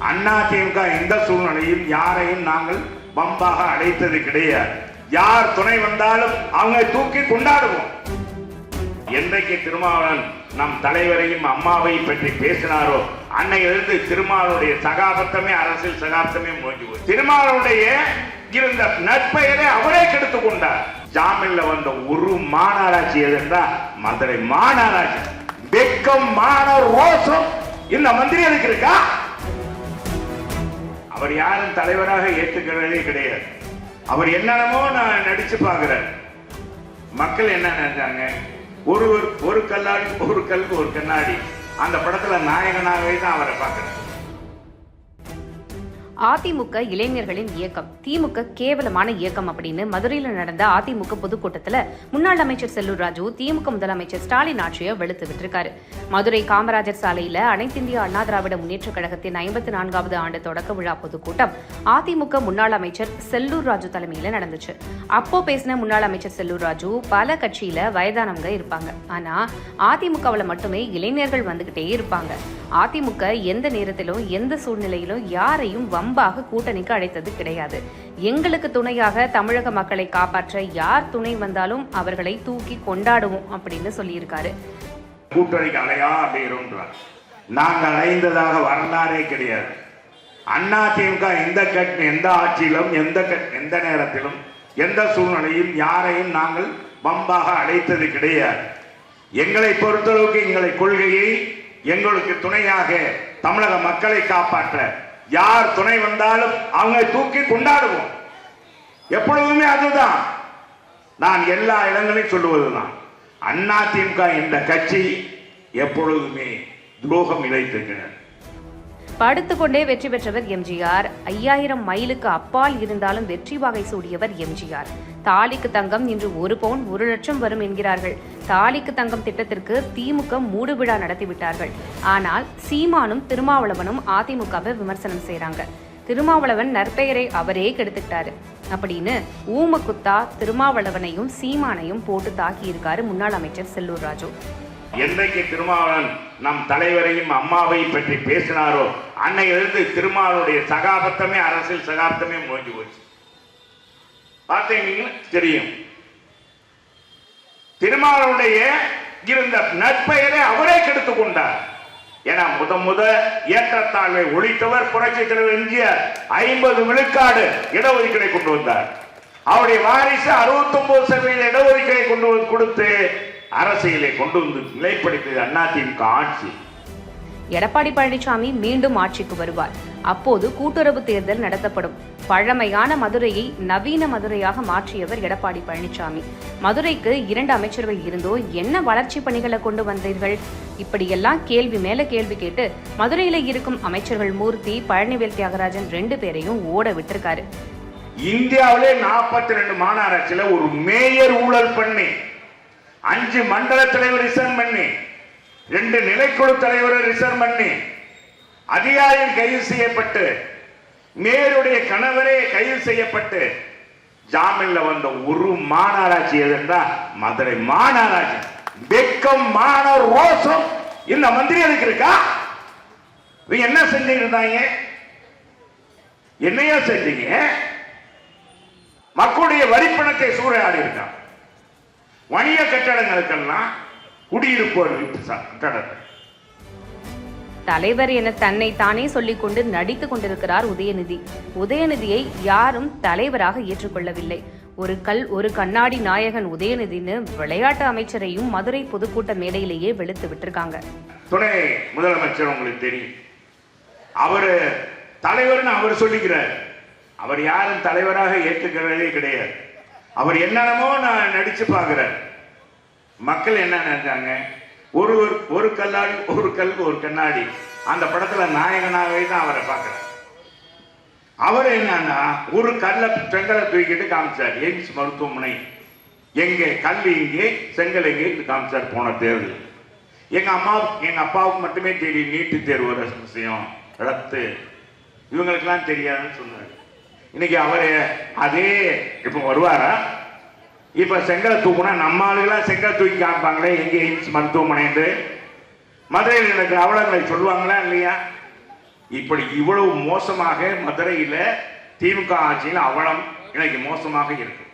அதிமுக எந்த சூழ்நிலையும் யாரையும் நாங்கள் பம்பாக அழைத்தது கிடையாது. யார் துணை வந்தாலும் அவங்க தூக்கி கொண்டாடுவோம். என்றைக்கு திருமாவளவன் நம் தலைவரையும் அம்மாவையும் பற்றி பேசினாரோ அன்னையிலிருந்து திருமாவளுடைய சகாபத்தமே அரசியல் சகாப்தமே முடிஞ்சு போச்சு. திருமாவளுடைய இருந்த நற்பெயரை அவரே கெடுத்து கொண்டார். ஜாமீன்ல வந்த ஒரு மாநகராட்சி எதுன்றா மதுரை மாநகராட்சி. வெக்கம் மான ரோசம் இந்த மந்திரி எதுக்கு இருக்கா? அவர் யாரும் தலைவராக ஏற்றுக்கிறதே கிடையாது. அவர் என்னென்னமோ நான் நடிச்சு பார்க்கிறேன். மக்கள் என்ன நினைச்சாங்க? ஒரு ஒரு- ஒரு கல்லாடி ஒரு கல் ஒரு கண்ணாடி. அந்த படத்துல நாயகனாகவே தான் அவரை பார்க்கிறேன். அதிமுக இளைஞர்களின் இயக்கம். திமுக கேவலமான இயக்கம் அப்படின்னு மதுரையில் நடந்த அதிமுக பொதுக்கூட்டத்தில் முன்னாள் அமைச்சர் செல்லூர் ராஜு திமுக முதலமைச்சர் ஸ்டாலின் ஆட்சியை வெளுத்து விட்டிருக்காரு. மதுரை காமராஜர் சாலையில் அனைத்திந்திய அண்ணா திராவிட முன்னேற்ற கழகத்தின் ஐம்பத்தி நான்காவது ஆண்டு தொடக்க விழா பொதுக்கூட்டம் அதிமுக முன்னாள் அமைச்சர் செல்லூர் ராஜு தலைமையில் நடந்துச்சு. அப்போ பேசின முன்னாள் அமைச்சர் செல்லூர் ராஜு பல கட்சியில வயதானவங்க இருப்பாங்க. ஆனா அதிமுகவில் மட்டுமே இளைஞர்கள் வந்துகிட்டே இருப்பாங்க. அதிமுக எந்த நேரத்திலும் எந்த சூழ்நிலையிலும் யாரையும் வம்பாக கூட்டணிக்கு அழைத்தது கிடையாது. எங்களுக்கு துணையாக தமிழக மக்களை காப்பாற்ற யார் துணை வந்தாலும் அவர்களை தூக்கி கொண்டாடுவோம் அப்படின்னு சொல்லியிருக்காரு. கூட்டணிக்கு அலையா அப்படின்றார் நாங்கள் அலைந்ததாக வரலாறே கிடையாது. அண்ணா திமுக எந்த கட் எந்த ஆட்சியிலும் எந்த கட் எந்த நேரத்திலும் எந்த சூழ்நிலையும் யாரையும் நாங்கள் பம்பாக அழைத்தது கிடையாது. எங்களை பொறுத்தளவுக்கு எங்களை கொள்கையை எங்களுக்கு துணையாக தமிழக மக்களை காப்பாற்ற யார் துணை வந்தாலும் அவங்க தூக்கி கொண்டாடுவோம். எப்பொழுதுமே அதுதான். நான் எல்லா இடங்களையும் சொல்லுவதுதான். அண்ணா திமுக இந்த கட்சி எப்பொழுதுமே துரோகம் இழைத்திருக்கிறது படுத்துக்கொண்டே வெற்றி பெற்றவர் எம்ஜிஆர். ஐயாயிரம் மைலுக்கு அப்பால் இருந்தாலும் வெற்றி வகை சூடியவர் எம்ஜிஆர். தாலிக்கு தங்கம் இன்று ஒரு பவுன் ஒரு லட்சம் வரும் என்கிறார்கள். தாலிக்கு தங்கம் திட்டத்திற்கு திமுக மூடு விழா நடத்திவிட்டார்கள் ஆனால் சீமானும் திருமாவளவனும் அதிமுகவை விமர்சனம் செய்கிறாங்க திருமாவளவன் நற்பெயரை அவரே கெடுத்துக்கிட்டாரு. அப்படின்னு ஊமக்குத்தா திருமாவளவனையும் சீமானையும் போட்டு தாக்கியிருக்காரு முன்னாள் அமைச்சர் செல்லூர் ராஜு. என்றைக்கு திருமாவளவன் நம் தலைவரையும் அம்மாவையும் பற்றி பேசினாரோ அன்னையிலிருந்து திருமாவளுடைய சகாபத்தமே அரசியல் சகாப்தமே முடிஞ்சு போச்சு. பார்த்தீங்கன்னா தெரியும். திருமாவளுடைய இருந்த நற்பெயரை அவரே கெடுத்துக் கொண்டார். ஏன்னா முத முத ஏற்றத்தாழ்வை ஒழித்தவர் புரட்சி தலைவர் எம்ஜிஆர். ஐம்பது விழுக்காடு இடஒதுக்கீடை கொண்டு வந்தார். அவருடைய வாரிசு 69% சதவீத இடஒதுக்கீடை கொண்டு வந்து கொடுத்து அரசியலை கொண்டு வந்து நிலைப்படுத்தியது அதிமுக ஆட்சி. எடப்பாடி பழனிசாமி மீண்டும் ஆட்சிக்கு வருவார். அப்போது கூட்டுறவு தேர்தல் நடத்தப்படும். பழமையான மதுரையை நவீன மதுரையாக மாற்றியவர் எடப்பாடி பழனிசாமி. மதுரைக்கு இரண்டு அமைச்சர்கள் இருந்தோ என்ன வளர்ச்சி பணிகளை கொண்டு வந்தீர்கள்? இப்படியெல்லாம் கேள்வி மேல கேள்வி கேட்டு மதுரையில இருக்கும் அமைச்சர்கள் மூர்த்தி பழனிவேல் தியாகராஜன் ரெண்டு பேரையும் ஓட விட்டிருக்காரு. இந்தியாவிலே 42 ரெண்டு மாநகராட்சியில ஒரு மேயர் ஊழல் பண்ணி. அஞ்சு மண்டல தலைவர் ரிசர்வ் பண்ணி ரெண்டு நிலைக்குழு தலைவரை ரிசர்வ் பண்ணி அதிகாரிகள் கைது செய்யப்பட்டு மேருடைய கணவரே கைது செய்யப்பட்டு ஜாமீன்ல வந்த ஒரு மாநகராட்சி எதுன்றா மதுரை மாநகராட்சி. வெக்கம் மான ரோசம் இந்த மந்திரி அதுக்கு இருக்கா? இவங்க என்ன செஞ்சுட்டு இருந்தாங்க? என்னையா செஞ்சீங்க? மக்களுடைய வரிப்பணத்தை சூறையாடி இருக்கான் வணிக கட்டடங்களுக்கெல்லாம் குடியிருப்பு ச- கட்டடத்தை தலைவர் என தன்னை தானே சொல்லிக்கொண்டு நடித்துக் கொண்டிருக்கிறார் உதயநிதி. உதயநிதியை யாரும் தலைவராக ஏற்றுக்கொள்ளவில்லை. ஒரு கல் ஒரு கண்ணாடி நாயகன் உதயநிதின்னு விளையாட்டு அமைச்சரையும் மதுரை பொதுக்கூட்ட மேடையிலேயே வெளுத்து விட்டிருக்காங்க. துணை முதலமைச்சர் உங்களுக்கு தெரியும். அவரு தலைவர்னு அவர் சொல்லிக்கிறார். அவர் யாரும் தலைவராக ஏற்றுக்கிறதே கிடையாது. அவர் என்னென்னமோ நான் நடிச்சு பார்க்கிறேன் மக்கள் என்ன நினைச்சாங்க? ஒரு ஒரு- ஒரு கல்லாடி ஒரு கல் ஒரு கண்ணாடி. அந்த படத்துல நாயகனாகவே தான் அவரை பார்க்கிறேன் அவர் என்னன்னா ஒரு கல்லை செங்கலை தூக்கிட்டு காமிச்சார். எய்ம்ஸ் மருத்துவமனை. எங்கே? கல் இங்கே செங்கல் எங்கே காமிச்சார் போன தேர்தல். எங்க அம்மா எங்க அப்பாவுக்கு மட்டுமே தெரியும் நீட்டு தேர்வு விஷயம் ரத்து இவங்களுக்கெல்லாம் தெரியாதுன்னு சொன்னார். இன்னைக்கு அவரு அதே இப்ப வருவாரா? இப்ப செங்கலை தூக்குனா நம்ம ஆளுகளா செங்கல் தூக்கி காமிப்பாங்களே எங்க எய்ம்ஸ் மருத்துவமனை என்று? மதுரையில் நடக்கிற அவலங்களை சொல்லுவாங்களா இல்லையா? இப்படி இவ்வளவு மோசமாக மதுரையில் திமுக ஆட்சியில் அவலம் இன்னைக்கு மோசமாக இருக்கு.